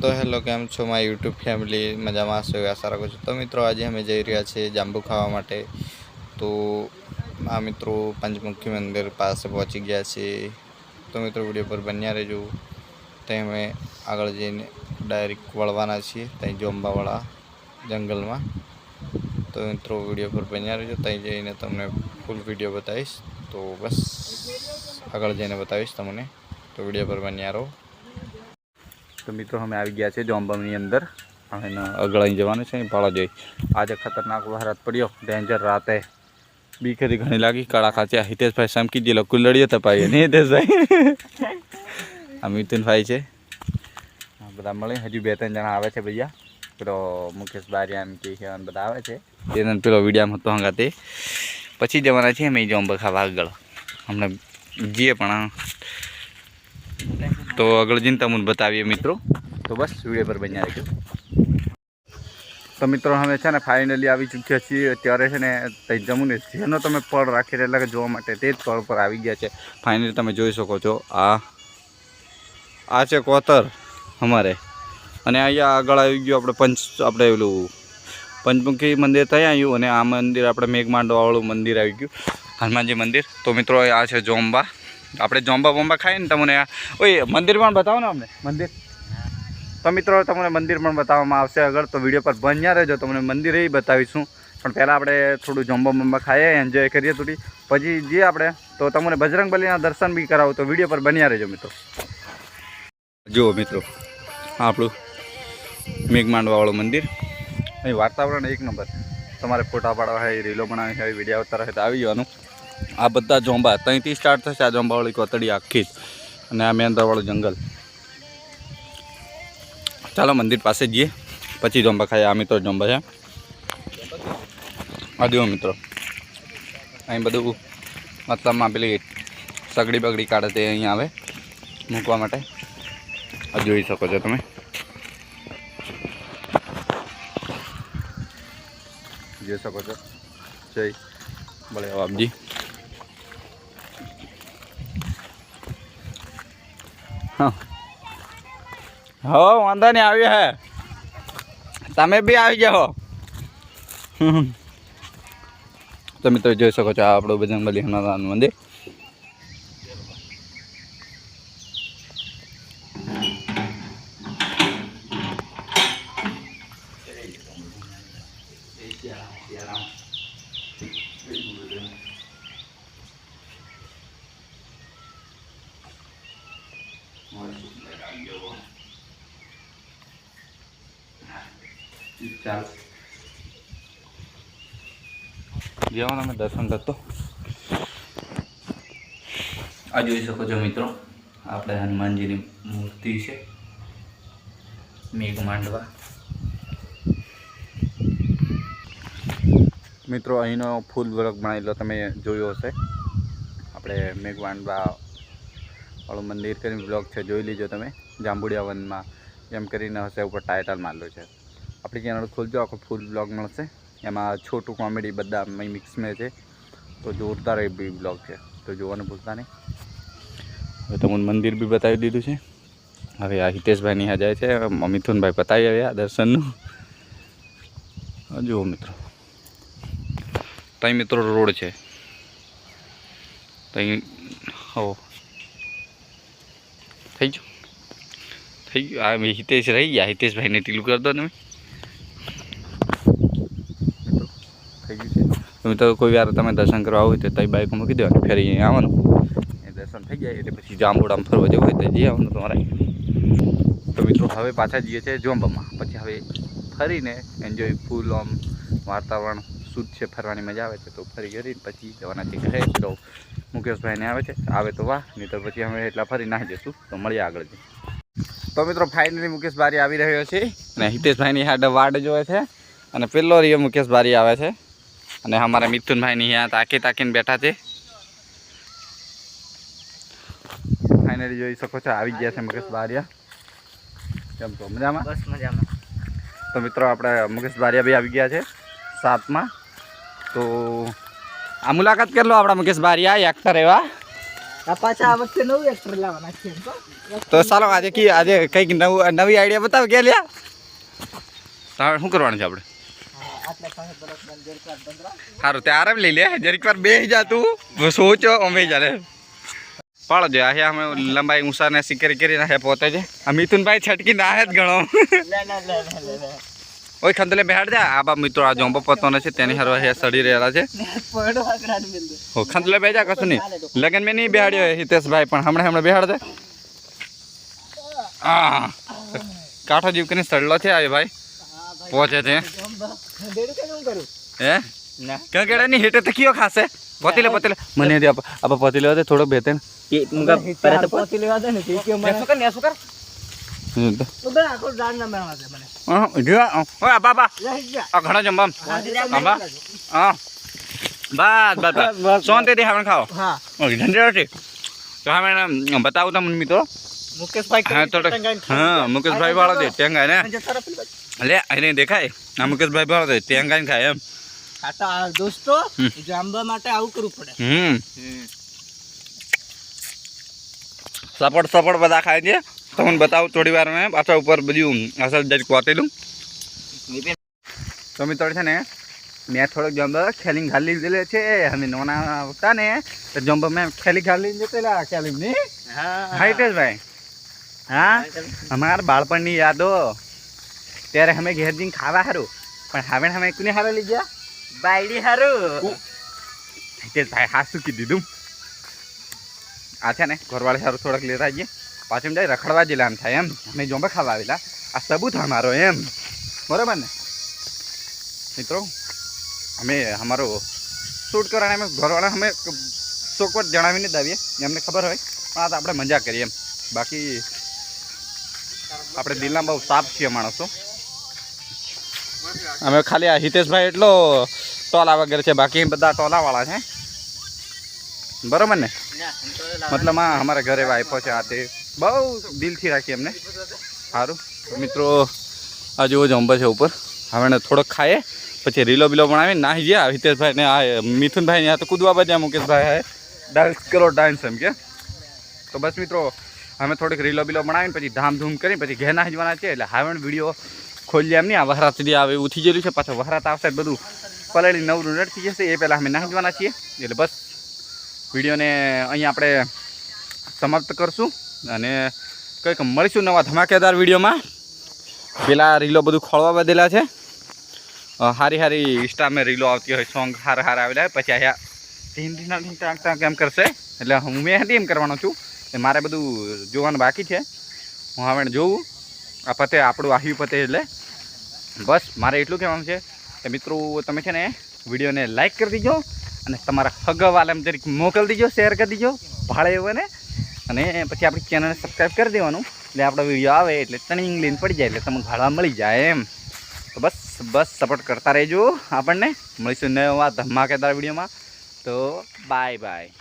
તો હેલો, કેમ છો? મારી યુટ્યુબ ફેમિલી મજામાં હશો? આશા રાખું છું. તો મિત્રો, આજે અમે જઈ રહ્યા છીએ જાંબુ ખાવા માટે. તો આ મિત્રો પંચમુખી મંદિર પાસે પહોંચી ગયા છીએ. તો મિત્રો, વીડિયો પર બન્યા રહેજો. ત્યાં અમે આગળ જઈને ડાયરેક્ટ વળવાના છીએ, ત્યાં જોંબાવાળા જંગલમાં. તો મિત્રો, વીડિયો પર બન્યા રહેજો. ત્યાં જઈને તમને ફૂલ વીડિયો બતાવીશ. તો બસ, આગળ જઈને બતાવીશ તમને. તો વીડિયો પર બન્યા રહો. તો મિત્રો અમે આવી ગયા છે જોંબાની અંદર. હવે એને આગળ અહીં જવાનું છે પાળા જોઈ. આજે ખતરનાક વરસાદ પડ્યો. ડેન્જર રાતે. બીક હતી ઘણી લાગી. કળા ખાચ્યા. હિતેશભાઈ સમકી દીલો કુલ્લડીઓ તપાઈએ. ને હિતેશભાઈ? આ મિથુનભાઈ છે. આ બધા મળે. હજુ બે ત્રણ જણા આવે છે ભૈયા. પેલો મુકેશ બારિયા એમ કે છે, અને બધા આવે છે. તેને પેલો વિડીયામાં હતો હંગાતે. પછી જવાના છીએ અમે જોંબા ખાવા આગળ હમણાં જઈએ પણ તો આગળ જઈને તમને બતાવીએ મિત્રો. તો બસ, વીડિયો પર બન્યા રહેજો. તો મિત્રો અમે છે ને ફાઇનલી આવી ચૂક્યા છીએ. અત્યારે છે ને જમુને જેનો તમે પળ રાખી એટલે કે જોવા માટે તે જ પળ પર આવી ગયા છે. ફાઇનલી તમે જોઈ શકો છો, આ આ છે કોતર અમારે. અને અહીંયા આગળ આવી ગયું આપણે પંચ આપણે પેલું પંચમુખી મંદિર ત્યાં આવ્યું અને આ મંદિર આપણે મેઘમાંડવાવાળું મંદિર આવી ગયું. હનુમાનજી મંદિર. તો મિત્રો, આ છે જોંબા આપણે જોંબા બોંબા ખાઈએ ને તમને ઓય, મંદિર પણ બતાવો ને અમને, મંદિર. તો મિત્રો, તમને મંદિર પણ બતાવવામાં આવશે આગળ, તો વીડિયો પર બન્યા રહેજો, તમને મંદિર એ બતાવીશું. પણ પહેલાં આપણે થોડું જોંબા બોંબા ખાઈએ એન્જોય કરીએ થોડી. પછી જઈએ આપણે, તો તમને બજરંગબલીના દર્શન બી કરાવું, તો વીડિયો પર બન્યા રહેજો મિત્રો. જુઓ મિત્રો, આપણું મેઘમાંડવાવાળું મંદિર. અહીં વાતાવરણ એક નંબર. તમારે ફોટા પાડવા હોય, રીલો બનાવી હોય, વીડિયો ઉતારવા હોય તો આવી જવાનું. આ બધા જોંબા. ત્યાંથી સ્ટાર્ટ થશે આ જોંબાવાળી કોતડી આખી અને આ મેંદાવાળું જંગલ. ચાલો મંદિર પાસે જઈએ. પછી જોંબા ખાઈએ. આ મિત્રો જોંબા છે. આ જુઓ મિત્રો. અહીં બધું મતલબમાં પેલી સગડી બગડી કાઢે તે અહીં આવે મૂકવા માટે. આ જોઈ શકો છો તમે. જોઈ શકો છો. જય ભલે બાપજી. હા, વાંધો નહીં આવ્યો હે. તમે બી આવી જાઓ. તો મિત્રો, જોઈ શકો છો આ આપણું બજરંગબલી હનુમાન મંદિર. ચાલ. જેવા અમે દર્શન કરતો. આ જોઈ શકો છો મિત્રો, આપણે હનુમાનજીની મૂર્તિ છે મેઘ માંડવા મિત્રો, અહીંનો ફૂલ વર્ક બનાવેલો તમે જોયો હશે. આપણે મેઘ વાળું મંદિર કરીને બ્લોગ છે, જોઈ લીજો તમે. જાંબુડિયા વનમાં, એમ કરીને હશે ઉપર ટાઇટલ મારેલું છે. આપણી ચેનલ ખોલજો, આખો ફૂલ બ્લોગ મળશે. એમાં છોટું કોમેડી બધા મિક્સ મેં છે. તો જોરદાર એ બી બ્લોગ છે. તો જોવાનું ભૂલતા નહીં. હવે તમને મંદિર બી બતાવી દીધું છે. હવે આ હિતેશભાઈની હાજર છે. મિથુનભાઈ બતાવી આવ્યા દર્શનનું. જુઓ મિત્રો. ત્યાં મિત્રો રોડ છે. ત્યાં હો. થઈ ગયું. થઈ ગયું. આ હિતેશ રહી ગયા. હિતેશભાઈને ટીલું કરી દો તમે મિત્રો થઈ ગયું છે તમે તો કોઈ વાર તમે દર્શન કરવા આવો તો તઈ બાઇક મૂકી દેવાનું, ફેરી અહીંયા આવવાનું. દર્શન થઈ જાય એટલે પછી જાંબુડામાં ફરવા જવું હોય તો જઈ આવવાનું તમારે. તો મિત્રો હવે પાછા જઈએ છીએ જોંબામાં પછી હવે ફરીને એન્જોય ફૂલ આમ વાતાવરણ, શુદ્ધ છે, ફરવાની મજા આવે છે. તો ફરી કરીને પછી જવાના છે ઘરે. તો મુકેશભાઈને આવે છે. આવે તો વાહ, નહીં તો પછી અમે એટલા ફરી નાખી જઈશું. તો મળીએ આગળ જઈએ તો મિત્રો ફાઇનલી મુકેશ બારી આવી રહ્યો છે. અને હિતેશભાઈની હાડ વાડ જોવે છે. અને પેલો રહ્યો મુકેશ બારી આવે છે. અને અમારા મિથુનભાઈની અહીંયા તાકી તાકીને બેઠા છે. ફાઇનલી જોઈ શકો છો આવી ગયા છે મુકેશ બારિયા. કેમ તો મજામાં? બસ મજામાં. તો મિત્રો આપણે મુકેશ બારિયા બી આવી ગયા છે સાતમાં. તો આ મુલાકાત કરી લો આપણા મુકેશ બારિયા એક્ટર એવા. આ પાછા આ વખતે નવું એક્ટર લાવવાના છે તો. તો ચાલો આજે કી આજે કંઈક નવું નવી આઈડિયા બતાવ કે લ્યા? શું કરવાનું છે આપણે? સારું તે આરામ લઈ લે. જરીક વાર બે જા તું. સોચો, અમે ચાલે પાડો જો આ અમે લંબાઈ ઊંસા ને સિકરી કરીને હે પોતે જ. આ મિથુનભાઈ છટકી ના હે જ ગણો ઓય ખંદલે બેહાડ જા. આ બા મિત્રો, આ જોંબો પતવાનો છે, તેની હરવા હે સડી રહેલા છે. હો ખંદલે બેજા કશું નહીં. લગન મેં નહીં બેહાડ્યો હિતેશભાઈ, પણ હમણાં હમણાં બેહાડ દે. આ કાઠો જીવ કરીને સડલો છે આ ભાઈ. પહોંચે છે શું કરું હે? ના ક્યાં કેડા ની હેઠે તો કયો ખાશે? પતિલે પતિલે મને દે આપ આપ પતિલે દે થોડો બેતે એ મુગા પર તો પોતી લેવા દે ને તે કે મને કર ને કર. ના લે તો હવે બતાવું તમને મિત્રો. મુકેશભાઈ હા તો હા મુકેશભાઈ વાળો છે ટેંગા ને? લે એને દેખાય. આ મુકેશભાઈ વાળો છે ટેંગાય ખાય એમ. ખાટા દોસ્તો જામવા માટે આવું કરવું પડે. હમ. સપોર્ટ સપોર્ટ બધા ખાય છે. તમને બતાવું થોડી વાર મેં પાછા ઉપર બધું અસર જરીક વાટેલું તો મિત્રો છે ને મેં થોડોક જમ્બો ખેલી ઘાલી દીધેલે છે. અમે નોના હતા ને તો જમ્બો મેં ખેલી ઘાલી દીધેલા ખેલી ની. હા. હિતેશભાઈ હા? અમારા બાળપણની યાદો. ત્યારે અમે ઘેર જઈને ખાવા સારું પણ હવે અમે કોને હારો લઈ ગયા? બાયડી હારું. ભાઈ હા શું કીધું તું? આ છે ને ઘરવાળા સારું થોડાક લેતા જઈએ પાછું જાય રખડવા જેલા થાય એમ. અમે જોંબે ખાવા આવેલા. આ સબૂત અમારો એમ. બરાબર ને? મિત્રો અમે અમારો શૂટ કરવાને અમે ઘરવાળા અમે ચોખવટ જણાવીને દાવીએ એમને ખબર હોય. પણ આ તો આપણે મજા કરીએ એમ. બાકી આપણે દિલના બહુ સાફ છીએ માણસો. અમે ખાલી આ હિતેશભાઈ એટલો ટોલા વગેરે છે, બાકી બધા ટોલાવાળા છે. બરાબર ને? મતલબ આ અમારા ઘરે વાઈફો છે, આ તે બહુ દિલથી રાખીએ એમને. સારું. મિત્રો, આ જુઓ જંબો છે ઉપર. હવે થોડોક ખાઈએ, પછી રીલો બીલો બનાવીને નાહી ગયા. હિતેશભાઈ ને આ, મિથુનભાઈ ને આ તો કૂદવા બજા મુકેશભાઈ હે ડાન્સ કરો ડાન્સ એમ કે. તો બસ મિત્રો અમે થોડીક રીલો બીલો બનાવીને પછી ધામધૂમ કરી પછી ઘેના જવાના છે, એટલે હવે વીડિયો ખોલીએ એમ નહીં. આ વહરાત સુધી આવે એવું થઈ ગયેલું છે, પાછો વહરાત આવશે બધું પલળી નવરું થઈ જશે, એ પહેલાં અમે નાહી જવાના છીએ. એટલે બસ વિડીયોને અહીંયા આપણે સમાપ્ત કરશું અને કંઈક મળીશું નવા ધમાકેદાર વિડીયોમાં. પેલા રીલો બધું ખોળવા બધેલા છે. હારી હારી ઇન્સ્ટામાં રીલો આવતી હોય સોંગ હાર હાર આવેલા પછી અહીંયા ટીમ ટીના ટીમ ટાંક ટાંક એમ કરશે. એટલે હું મેં એમ કરવાનો છું. એ મારે બધું જોવાનું બાકી છે. હું હવે જોઉં. આ પતે, આપણું આવ્યું પતે એટલે. બસ, મારે એટલું કહેવાનું છે કે મિત્રો, તમે છે ને વિડીયોને લાઈક કરી દીજો અને તમારા હગવાલાને જરીક મોકલી દીજો શેર કરી દીજો ભાડે એવોને અને પછી આપણી ચેનલને સબસ્ક્રાઈબ કરી દેવાનું. એટલે આપણો વીડિયો આવે એટલે ટર્નિંગ લઈને પડી જાય એટલે તમને ભાડવા મળી જાય એમ. તો બસ બસ સપોર્ટ કરતા રહેજો આપણને. મળીશું નવા ધમાકેદાર વિડીયોમાં. તો બાય બાય